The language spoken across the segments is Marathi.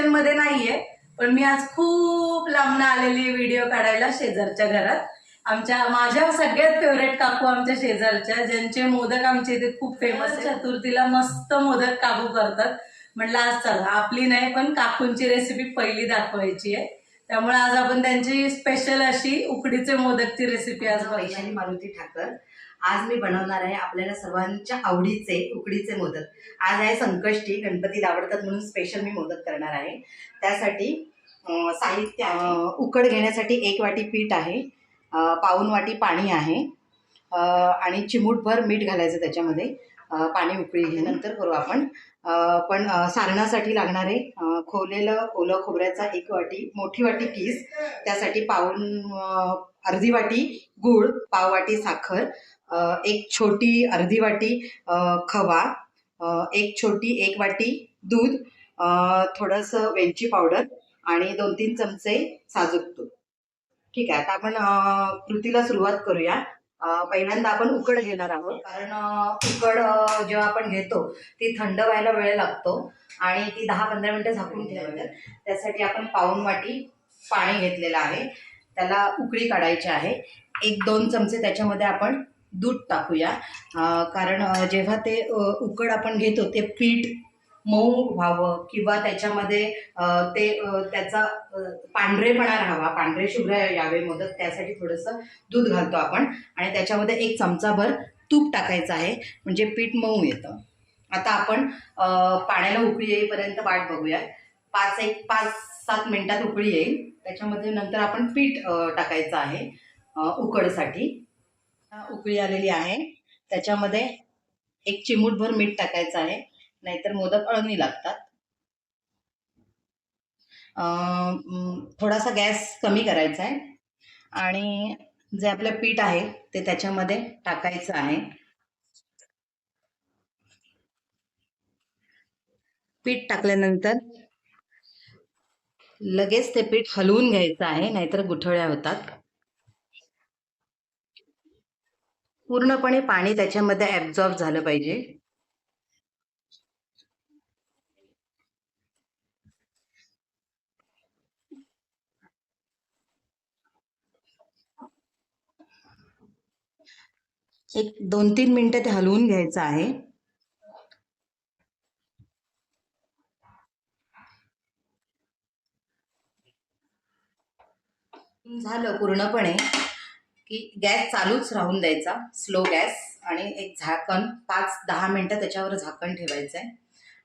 लोकेशनमध्ये नाहीये पण मी आज खूप लांबनं आलेली व्हिडिओ काढायला शेजारच्या घरात. आमच्या माझ्या सगळ्यात फेवरेट काकू आमच्या शेजारच्या ज्यांचे मोदक आमच्या इथे खूप फेमस चतुर्थीला मस्त मोदक काकू करतात. म्हटलं आज चला. आपली नाही पण काकूंची रेसिपी पहिली दाखवायची आहे. त्यामुळे आज आपण त्यांची स्पेशल अशी उकडीचे मोदकची रेसिपी आज. वैशाली मारुती ठाकर. आज मी बनवणार आहे आपल्याला सर्वांच्या आवडीचे उकडीचे मोदक. आज आहे संकष्टी गणपतीला आवडतात म्हणून स्पेशल मी मोदक करणार आहे. त्यासाठी साहित्य उकड घेण्यासाठी एक वाटी पीठ आहे. पाऊन वाटी पाणी आहे. आणि चिमूटभर मीठ घालायचं त्याच्यामध्ये. पाणी उकळी घेण्यानंतर करू आपण. पण सारणासाठी लागणारे खोवलेलं ओलं खोबऱ्याचा एक वाटी मोठी वाटी किस त्यासाठी पाऊन अर्धी वाटी गूळ पाव वाटी साखर एक छोटी अर्धी वाटी खवा एक छोटी एक वाटी दूध थोडंसं वेलची पावडर आणि दोन तीन चमचे साजूक तूप. ठीक आहे आता आपण कृतीला सुरुवात करूया. पहिल्यांदा आपण उकड घेणार आहोत कारण उकड जेव्हा आपण घेतो ती थंड व्हायला वेळ लागतो आणि ती दहा पंधरा मिनटं झाकून ठेवायचं. त्यासाठी आपण पाऊन वाटी पाणी घेतलेलं आहे. त्याला उकळी काढायची आहे. एक दोन चमचे त्याच्यामध्ये आपण दूध टाकूया. कारण जेव्हा ते उकड आपण घेतो ते पीठ मऊ व्हावं किंवा त्याच्यामध्ये ते त्याचा पांढरेपणा राहावा. पांढरे शुभ्र यावे मोदक त्यासाठी थोडंसं दूध घालतो आपण. आणि त्याच्यामध्ये एक चमचाभर तूप टाकायचं आहे. म्हणजे पीठ मऊ येतं. आता आपण पाण्याला उकळी येईपर्यंत वाट बघूया. पाच एक पाच सात मिनिटात उकळी येईल. त्याच्यामध्ये नंतर आपण पीठ टाकायचं आहे उकडसाठी. उकळी आलेली आहे. त्याच्यामध्ये एक चिमूटभर मीठ टाकायचं आहे. नाहीतर मोदक अळणी लागतात. थोडासा गॅस कमी करायचा आहे. आणि जे आपलं पीठ आहे ते त्याच्यामध्ये टाकायचं आहे. पीठ टाकल्यानंतर लगेच ते पीठ हलवून घ्यायचं आहे नाहीतर गुठळ्या होतात. पूर्णपणे पाणी त्याच्यामध्ये ॲब्झॉर्ब झालं पाहिजे. एक दोन तीन मिनटं ते हलवून घ्यायचं आहे. झालं पूर्णपणे. की गॅस चालूच राहून द्यायचा स्लो गॅस आणि एक झाकण पाच दहा मिनटं त्याच्यावर झाकण ठेवायचं आहे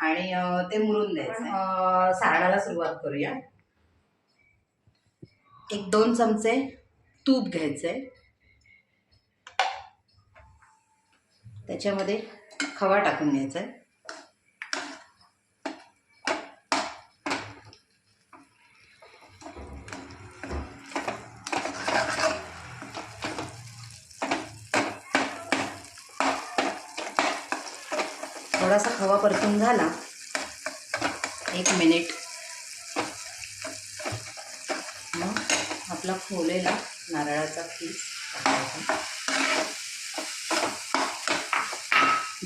आणि ते मुरून द्यायचं. सारणाला सुरुवात करूया. एक दोन चमचे तूप घ्यायचे त्याच्यामध्ये खवा टाकून घ्यायचा आहे थोडासा खवा परतून झाला. एक मिनिट. मग आपला खोलेला नारळाचा पीस टाकायचा.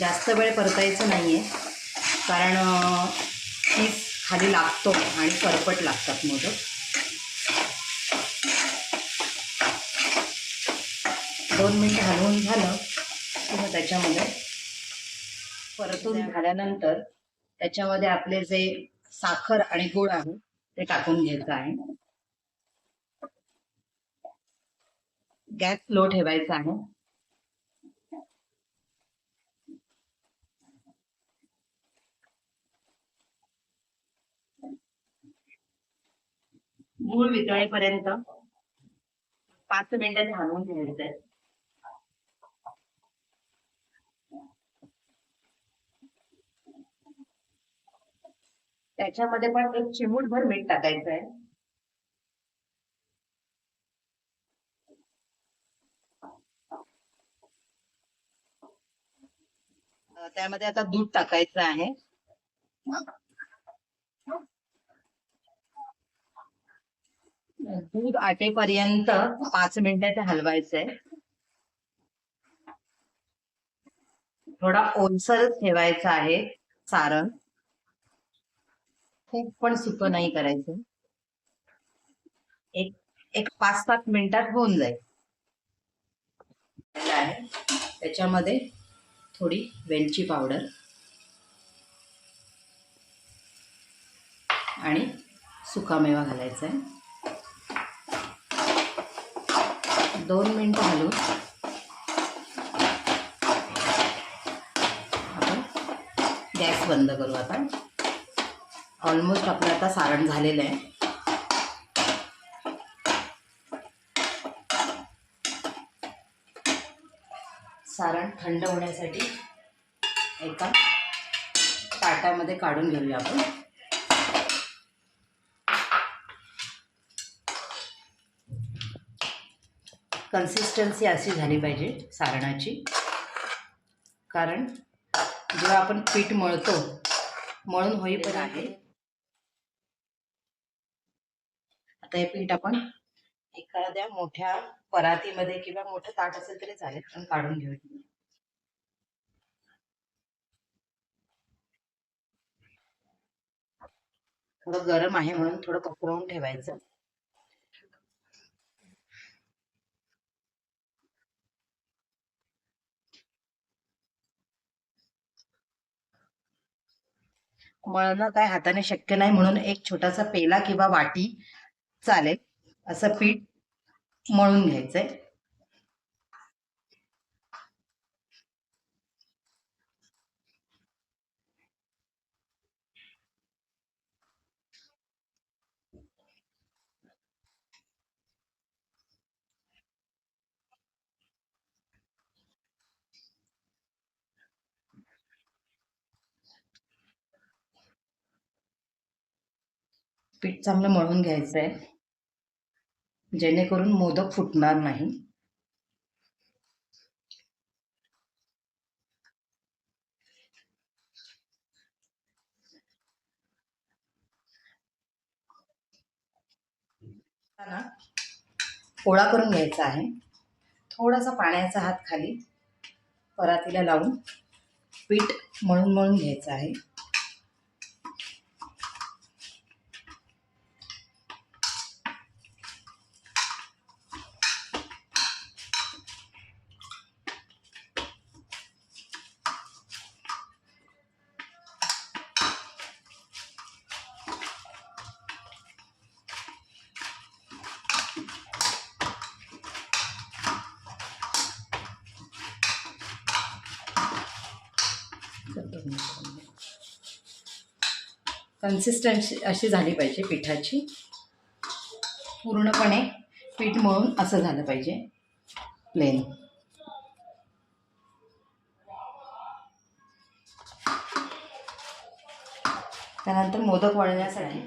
जास्त वेळ परतायचं नाही आहे कारण पीस खाली लागतो आणि परपट लागतात मोदक. दोन मिनिट हलवून झालं किंवा त्याच्यामध्ये परतून झाल्यानंतर त्याच्यामध्ये आपले जे साखर आणि गुळ आहे ते टाकून घ्यायचं आहे. गॅस लो ठेवायचा आहे. गूळ वितळेपर्यंत पाच मिनिटं घालून घ्यायचं त्याच्यामध्ये पण एक चिमूटभर मीठ टाकायचं आहे त्यामध्ये आता दूध टाकायचं आहे. दूध आटेपर्यंत पाच मिनिटं ते हलवायचंय. थोडा ओलसरच ठेवायचा आहे सारण. खूप पण सुकं नाही करायचं. एक एक पाच सात मिनिटात होऊन जाईल. आहे. त्याच्यामध्ये थोडी वेलची पावडर. आणि सुकामेवा घालायचा आहे. दोन मिनटं घालून आपण गॅस बंद करू आता. ऑलमोस्ट आपलं आता सारण झालेलं आहे. सारण थंड होण्यासाठी एका ताटामध्ये काढून घेऊया आपण. कन्सिस्टन्सी अशी झाली पाहिजे सारणाची. कारण जेव्हा आपण पीठ मळतो मळून होईपर्यंत आहे आता हे पीठ आपण एखाद्या मोठ्या परातीमध्ये किंवा मोठं ताट असेल तरी चालेल पण काढून घेऊया. थोडं गरम आहे म्हणून थोडं पकडून ठेवायचं. मळणं काय हाताने शक्य नाही म्हणून एक छोटासा पेला किंवा वाटी चालेल. असं पीठ मळून घ्यायचंय. पीठ चांगलं मळून घ्यायचं आहे जेणेकरून मोदक फुटणार नाही. पोळा करून घ्यायचा आहे. थोडासा पाण्याचा हात खाली परातीला लावून पीठ मळून मळून घ्यायचं आहे. कन्सिस्टन्सी अशी झाली पाहिजे पिठाची. पूर्णपणे पीठ मळून असं झालं पाहिजे. प्लेन त्यानंतर मोदक वळण्यासाठी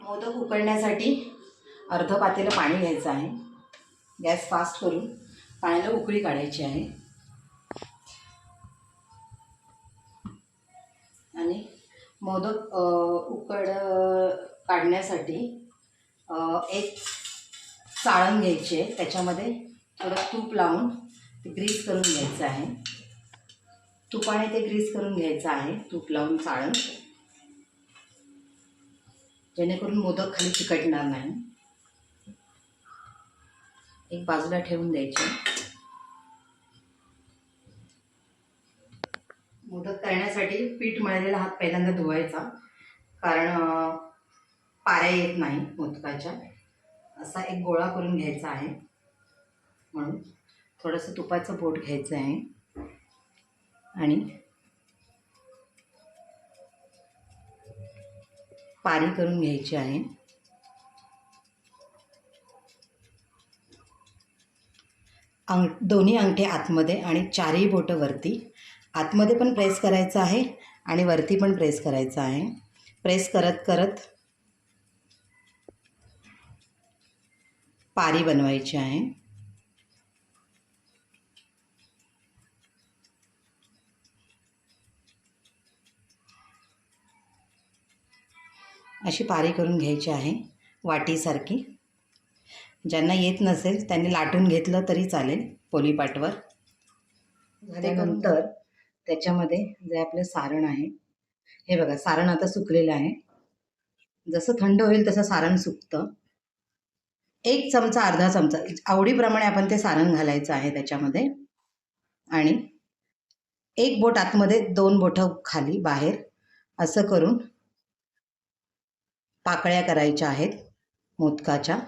मोदक उकळण्यासाठी अर्ध पातेलं पाणी घ्यायचं आहे. गॅस फास्ट करून पाण्याला उकळी काढायची आहे. मोदक उकड काढण्यासाठी एक चाळण घ्यायची आहे. त्याच्यामध्ये थोडं तूप लावून ते ग्रीस करून घ्यायचं आहे. तुपाने ते ग्रीस करून घ्यायचं आहे तूप लावून चाळण जेणेकरून मोदक खाली चिकटणार नाही. एक बाजूला ठेवून द्यायचे. मोदक करण्यासाठी पीठ मळलेला हात पहिल्यांदा धुवायचा. कारण पाऱ्या येत नाही मोदकाच्या. असा एक गोळा करून घ्यायचा आहे. म्हणून थोडंसं तुपाचं बोट घ्यायचं आहे. आणि पारी करून घ्यायची आहे. अंग दोन्ही अंगठे आतमध्ये आणि चारही बोटं वरती. आतमध्ये पण प्रेस करायचं आहे आणि वरती पण प्रेस करायचं आहे. प्रेस करत करत पारी बनवायची आहे. अशी पारी करून घ्यायची आहे वाटीसारखी. ज्यांना येत नसेल त्यांनी लाटून घेतलं तरी चालेल पोलीपाटवर. झाल्यानंतर त्याच्यामध्ये जे आपलं सारण आहे हे बघा सारण आता सुकलेलं आहे. जसं थंड होईल तसं सारण सुकतं. एक चमचा अर्धा चमचा आवडीप्रमाणे आपण ते सारण घालायचं आहे त्याच्यामध्ये. आणि एक बोट आतमध्ये दोन बोटं खाली बाहेर असं करून पाकळ्या करायच्या आहेत मोदकाच्या.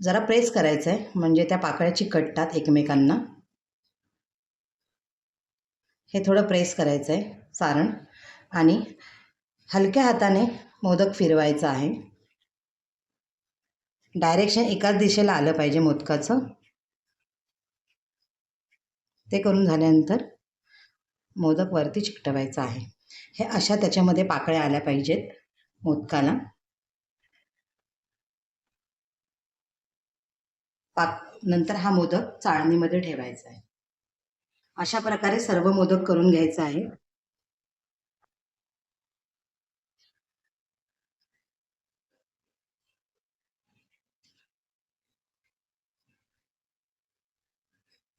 जरा प्रेस करायचं आहे म्हणजे त्या पाकळ्या चिकटतात एकमेकांना. हे थोडं प्रेस करायचं आहे सारण. आणि हलक्या हाताने मोदक फिरवायचं आहे. डायरेक्शन एकाच दिशेला आलं पाहिजे मोदकाचं. ते करून झाल्यानंतर मोदक वरती चिकटवायचं आहे. हे अशा त्याच्यामध्ये पाकळ्या आल्या पाहिजेत मोदकाला. पाक नंतर हा मोदक चाळणीमध्ये ठेवायचा आहे. अशा प्रकारे सर्व मोदक करून घ्यायचं आहे.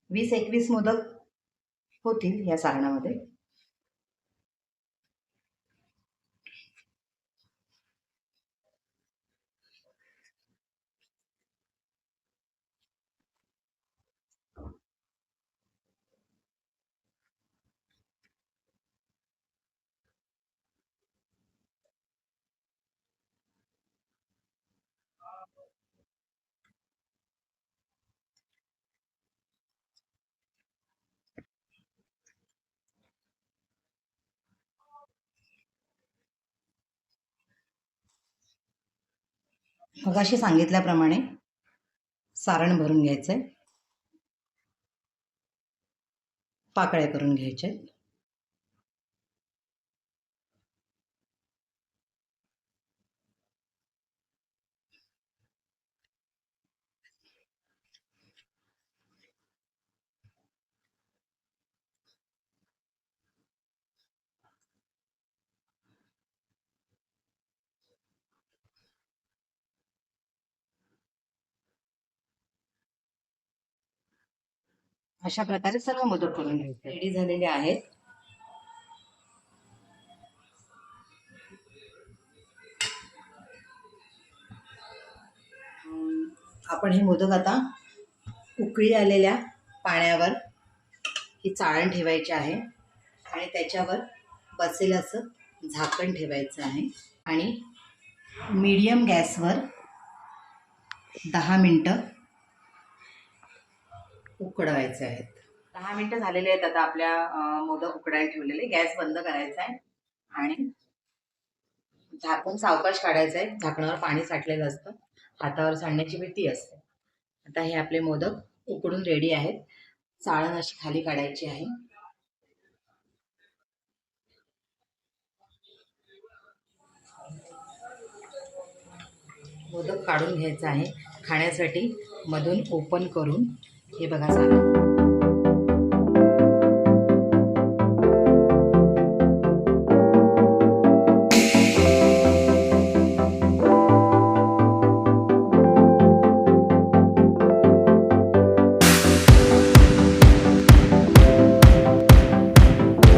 वीस एकवीस मोदक होतील या सारणामध्ये. मगाशी सांगितल्याप्रमाणे सारण भरून घ्यायचं आहे पाकळ्या करून घ्यायच्या आहेत अशा प्रकारे सर्व मोदक करून घ्यायचे. रेडी झालेले आहेत. आपण हे मोदक आता उकळी आलेल्या पाण्यावर ही चाळण ठेवायची आहे आणि त्याच्यावर बसेल असं झाकण ठेवायचं आहे. आणि मीडियम गॅसवर दहा मिनटं उकडवायचे आहेत. दहा मिनटं झालेले आहेत आता आपल्या मोदक उकडायला ठेवलेले. गॅस बंद करायचा आहे. आणि झाकून सावकाश काढायचं आहे. झाकणावर पाणी साठलेलं असतं. हातावर सांडण्याची भीती असते. आता हे आपले मोदक उकडून रेडी आहेत. चाळण अशी खाली काढायची आहे. मोदक काढून घ्यायचं आहे. खाण्यासाठी मधून ओपन करून हे बघा सारण